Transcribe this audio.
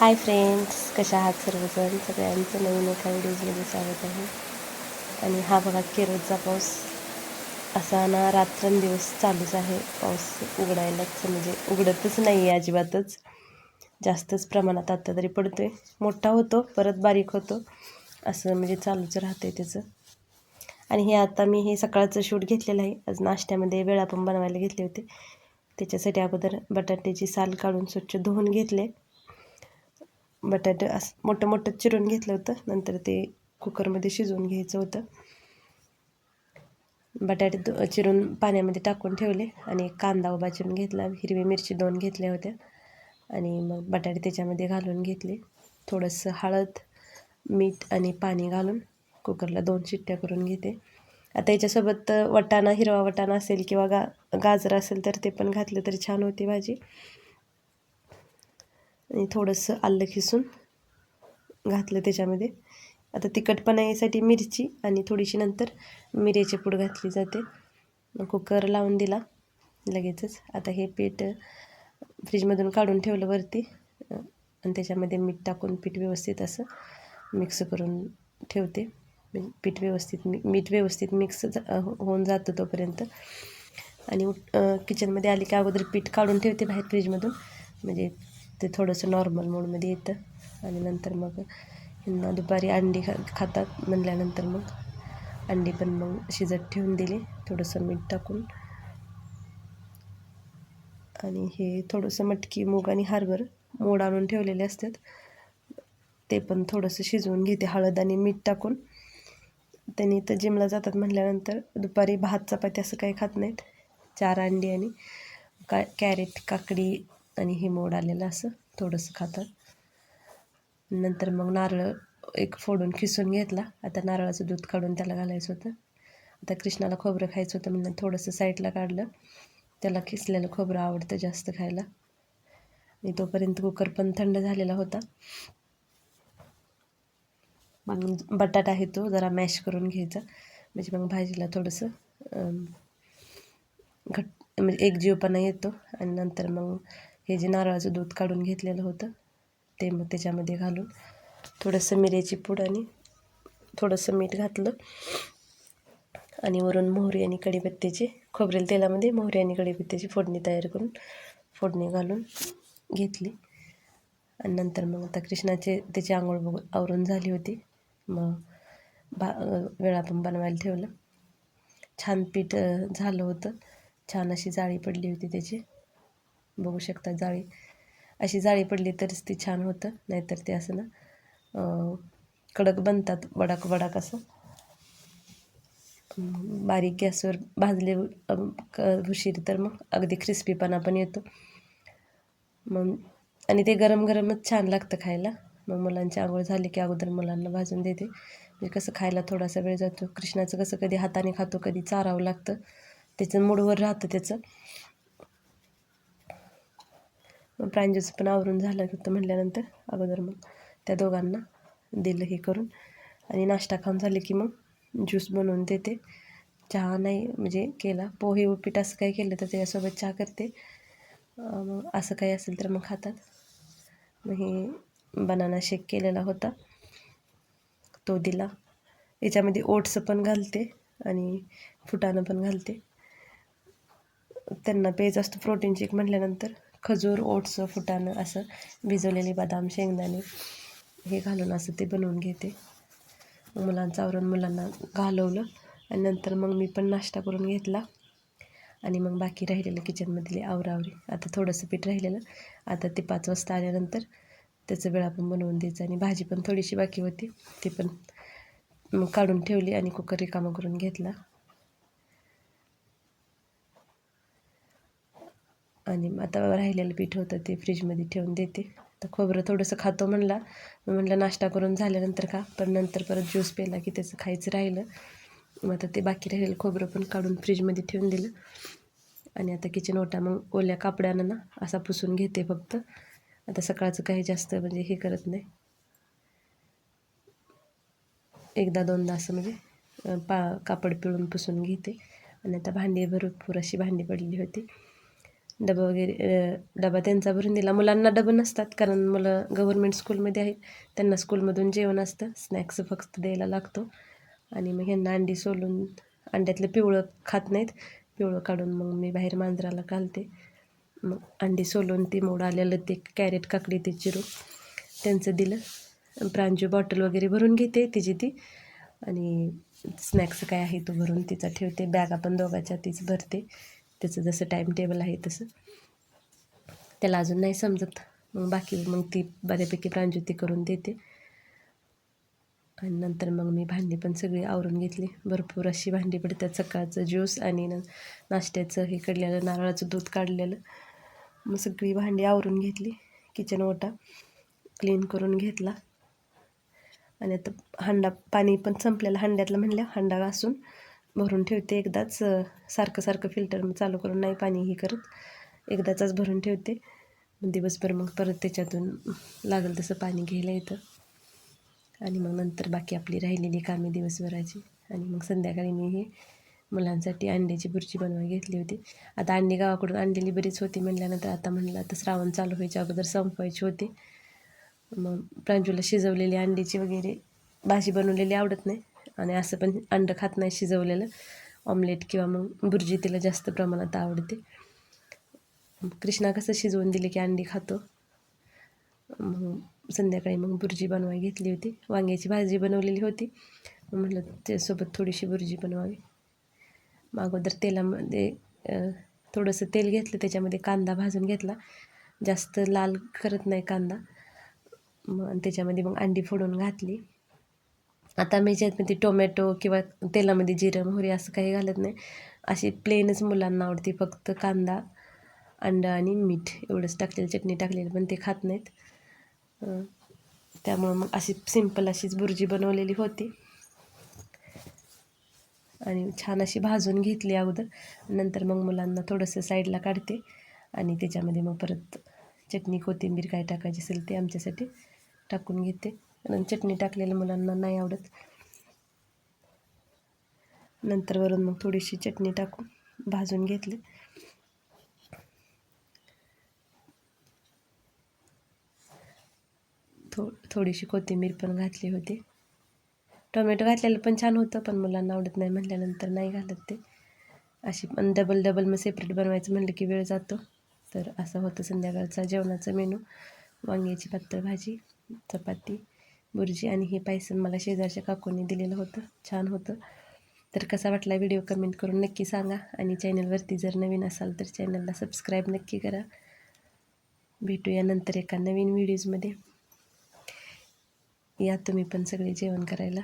Hi friends कशा आहात सर्वजण? सगळ्यांचं नवीन एका व्हिडिओजमध्ये स्वागत आहे. आणि हा बघा केरळचा पाऊस असा ना रात्रंदिवस चालूच आहे. पाऊस उघडायलाच म्हणजे उघडतच नाही आहे अजिबातच. जास्तच प्रमाणात आत्ता तरी पडतो आहे मोठा होतो परत बारीक होतो. असं म्हणजे चालूच राहतं आहे त्याचं. आणि हे आता मी हे सकाळचं शूट घेतलेलं आहे. आज नाश्त्यामध्ये वेळापण बनवायला घेतले होते. त्याच्यासाठी अगोदर बटाट्याची साल काढून स्वच्छ धुवून घेतले. बटाटे असं मोठं मोठं चिरून घेतलं होतं. नंतर ते कुकरमध्ये शिजवून घ्यायचं होतं. बटाटे चिरून पाण्यामध्ये टाकून ठेवले आणि कांदा उभा चिरून घेतला. हिरवी मिरची दोन घेतल्या होत्या. आणि मग बटाटे त्याच्यामध्ये घालून घेतले. थोडंसं हळद मीठ आणि पाणी घालून कुकरला दोन शिट्ट्या करून घेते. आता याच्यासोबत वटाणा हिरवा वटाणा असेल किंवा गा गाजर असेल तर ते पण घातलं तरी छान होते भाजी. आणि थोडंसं आलं खिसून घातलं त्याच्यामध्ये. आता तिखटपणा यासाठी मिरची आणि थोडीशी नंतर मिऱ्याची पूड घातली जाते. कुकर लावून दिला लगेचच. आता हे पीठ फ्रीजमधून काढून ठेवलं वरती. आणि त्याच्यामध्ये मीठ टाकून पीठ व्यवस्थित असं मिक्स करून ठेवते. पीठ व्यवस्थित मी मीठ व्यवस्थित मिक्स होऊन जातं तोपर्यंत. आणि किचनमध्ये आली की अगोदर पीठ काढून ठेवते बाहेर फ्रीजमधून. म्हणजे ते थोडंसं नॉर्मल मोडमध्ये येतं. आणि नंतर मग ह्यांना दुपारी अंडी खा खातात म्हणल्यानंतर मग अंडी पण मग शिजत ठेवून दिली. थोडंसं मीठ टाकून. आणि हे थोडंसं मटकी मूग आणि हार्बर मोड आणून ठेवलेले असतात. ते पण थोडंसं शिजवून घेते. हळद आणि मीठ टाकून. त्यांनी तर जिमला जातात म्हटल्यानंतर दुपारी भात चपाती असं काही खात नाहीत. चार अंडी आणि का कॅरेट काकडी आणि हे मोड आलेलं असं थोडंसं खातात. नंतर मग नारळ एक फोडून खिसून घेतला. आता नारळाचं दूध काढून त्याला घालायचं होतं. आता कृष्णाला खोबरं खायचं होतं म्हणून थोडंसं साईडला काढलं. त्याला खिसलेलं खोबरं आवडतं जास्त खायला. आणि तोपर्यंत कुकर पण थंड झालेला होता. मग बटाटा आहे तो जरा मॅश करून घ्यायचा. म्हणजे मग भाजीला थोडंसं घट म्हणजे एक जीवपणा येतो. आणि नंतर मग हे जे नारळाचं दूध काढून घेतलेलं होतं ते मग त्याच्यामध्ये घालून थोडंसं मिऱ्याची पूड आणि थोडंसं मीठ घातलं. आणि वरून मोहरी आणि कढीपत्त्याची खोबरेल तेलामध्ये मोहरी आणि कढीपत्त्याची फोडणी तयार करून फोडणी घालून घेतली. आणि नंतर मग आता कृष्णाचे त्याची आंघोळ बघ आवरून झाली होती. मग बा वेळापण बनवायला ठेवलं. छान पीठ झालं होतं. छान अशी जाळी पडली होती त्याची. बघू शकता जाळी. अशी जाळी पडली तरच ती छान होतं नाहीतर ते असं ना कडक बनतात वडाक वडाक असं. बारीक गॅसवर भाजले उशीर तर मग अगदी क्रिस्पीपणा पण येतो. मग आणि ते गरम गरमच छान लागतं खायला. मग मुलांची आंघोळ झाली की अगोदर मुलांना भाजून देते. म्हणजे कसं खायला थोडासा वेळ जातो. कृष्णाचं कसं कधी हाताने खातो कधी चारावं लागतं. त्याचं मूडवर राहतं त्याचं. मग प्रांजूचं पण आवरून झालं होतं म्हटल्यानंतर अगोदर मग त्या दोघांना दिलं हे करून. आणि नाश्ता खाऊन झाले की मग ज्यूस बनवून देते. चहा नाही म्हणजे केला. पोहे उपीट असं काही केलं तर त्याच्यासोबत चहा करते. मग असं काही असेल तर मग खातात. मग हे बनाना शेक केलेला होता. तो दिला. याच्यामध्ये ओट्स पण घालते आणि फुटाणं पण घालते. त्यांना पेज असतो प्रोटीन शेक म्हटल्यानंतर खजूर ओट्स फुटाणं असं भिजवलेले बदाम शेंगदाणे हे घालून असं ते बनवून घेते. मुलांचं आवरून मुलांना घालवलं आणि नंतर मग मी पण नाश्ता करून घेतला. आणि मग बाकी राहिलेलं किचनमधले आवरावरी आता थोडंसं पीठ राहिलेलं. आता ते पाच वाजता आल्यानंतर त्याचं वेळा पण बनवून द्यायचं. आणि भाजी पण थोडीशी बाकी होती. ती पण मग काढून ठेवली आणि कुकर रिकामा करून घेतला. आणि आता राहिलेलं पीठ होतं ते फ्रीजमध्ये ठेवून देते. तर खोबरं थोडंसं खातो म्हणला. म्हटलं नाश्ता करून झाल्यानंतर का पण नंतर परत ज्यूस प्यायला की त्याचं खायचं राहिलं. मग आता ते बाकी राहिलेलं खोबरं पण काढून फ्रीजमध्ये ठेवून दिलं. आणि आता किचन ओटा मग ओल्या कापड्यानं ना असा पुसून घेते फक्त. आता सकाळचं काही जास्त म्हणजे हे करत नाही. एकदा दोनदा असं म्हणजे पा कापड पिळून पुसून घेते. आणि आता भांडी भरपूर अशी भांडी पडली होती. डबा वगैरे डबा त्यांचा भरून दिला. मुलांना डबं नसतात कारण मुलं गव्हर्मेंट स्कूलमध्ये आहेत. त्यांना स्कूलमधून जेवण असतं. स्नॅक्स फक्त द्यायला लागतो. आणि मग ह्यांना अंडी सोलून अंड्यातलं पिवळं खात नाहीत. पिवळं काढून मग मी बाहेर मांजराला घालते. मग अंडी सोलून ती मोड आलेलं ते कॅरेट काकडी ते चिरू त्यांचं दिलं. प्रांजू बॉटल वगैरे भरून घेते तिची ती. आणि स्नॅक्स काय आहे तो भरून तिचा ठेवते. बॅगा पण दोघाच्या तीच भरते. त्याचं जसं टाईम टेबल आहे तसं. त्याला अजून नाही समजत. मग बाकी मग ती बऱ्यापैकी प्राणज्योती करून देते. आणि नंतर मग मी भांडी पण सगळी आवरून घेतली. भरपूर अशी भांडी पडतात. सकाळचं ज्यूस आणि न नाश्त्याचं हे काढलेलं नारळाचं दूध काढलेलं. मग सगळी भांडी आवरून घेतली. किचन ओटा क्लीन करून घेतला. आणि आता हांडा पाणी पण संपलेलं. हांड्यातलं म्हणलं हांडा घासून भरून ठेवते एकदाच सारखं सारखं फिल्टर चालू करून नाही पाणी हे करत एकदाचाच भरून ठेवते. मग दिवसभर मग परत त्याच्यातून लागेल तसं पाणी घ्यायला येतं. आणि मग नंतर बाकी आपली राहिलेली कामे दिवसभराची. आणि मग संध्याकाळी मी हे मुलांसाठी अंड्याची बुर्जी बनवायला घेतली होती. आता अंडी गावाकडून आणलेली बरीच होती म्हणल्यानंतर आता म्हणलं आता श्रावण चालू व्हायच्या अगोदर संपवायची होती. मग प्रांजूला शिजवलेली अंडीची वगैरे भाजी बनवलेली आवडत नाही. आणि असं पण अंडं खात नाही शिजवलेलं. ऑमलेट किंवा मग बुर्जी तिला जास्त प्रमाणात आवडते. कृष्णा कसं शिजवून दिले की अंडी खातो. मग संध्याकाळी मग बुर्जी बनवायला घेतली होती. वांग्याची भाजी बनवलेली होती. म्हटलं त्यासोबत थोडीशी बुर्जी बनवावी. अगोदर तेलामध्ये थोडंसं तेल घेतलं. त्याच्यामध्ये कांदा भाजून घेतला. जास्त लाल करत नाही कांदा. मग त्याच्यामध्ये मग अंडी फोडून घातली. आता मी ज्यामध्ये टोमॅटो किंवा तेलामध्ये जिरं मोहरी असं काही घालत नाही. अशी प्लेनच मुलांना आवडते फक्त कांदा अंडा आणि मीठ. एवढंच टाकलेलं चटणी टाकलेली पण ते खात नाहीत. त्यामुळं मग अशी सिंपल अशीच बुर्जी बनवलेली होती. आणि छान अशी भाजून घेतली अगोदर. नंतर मग मुलांना थोडंसं साईडला काढते. आणि त्याच्यामध्ये मग परत चटणी कोथिंबीर काय टाकायची असेल ते आमच्यासाठी टाकून घेते. कारण चटणी टाकलेलं मुलांना नाही आवडत. नंतर वरून मग थोडीशी चटणी टाकून भाजून घेतली. थो थोडीशी कोथिंबीर पण घातली होती. टोमॅटो घातलेलं पण छान होतं पण मुलांना आवडत नाही म्हटल्यानंतर नाही घालत ते. अशी पण डबल डबल मग सेपरेट बनवायचं म्हटलं की वेळ जातो. तर असं होतं संध्याकाळचा जेवणाचा मेनू वांग्याची पातळ भाजी चपाती बुर्जी आणि हे पायसन मला शेजारच्या काकूंनी दिलेलं होतं. छान होतं. तर कसा वाटला व्हिडिओ कमेंट करून नक्की सांगा आणि चॅनलवरती जर नवीन असाल तर चॅनलला सबस्क्राईब नक्की करा. भेटूया नंतर एका नवीन व्हिडिओजमध्ये. या तुम्ही पण सगळे जेवण करायला.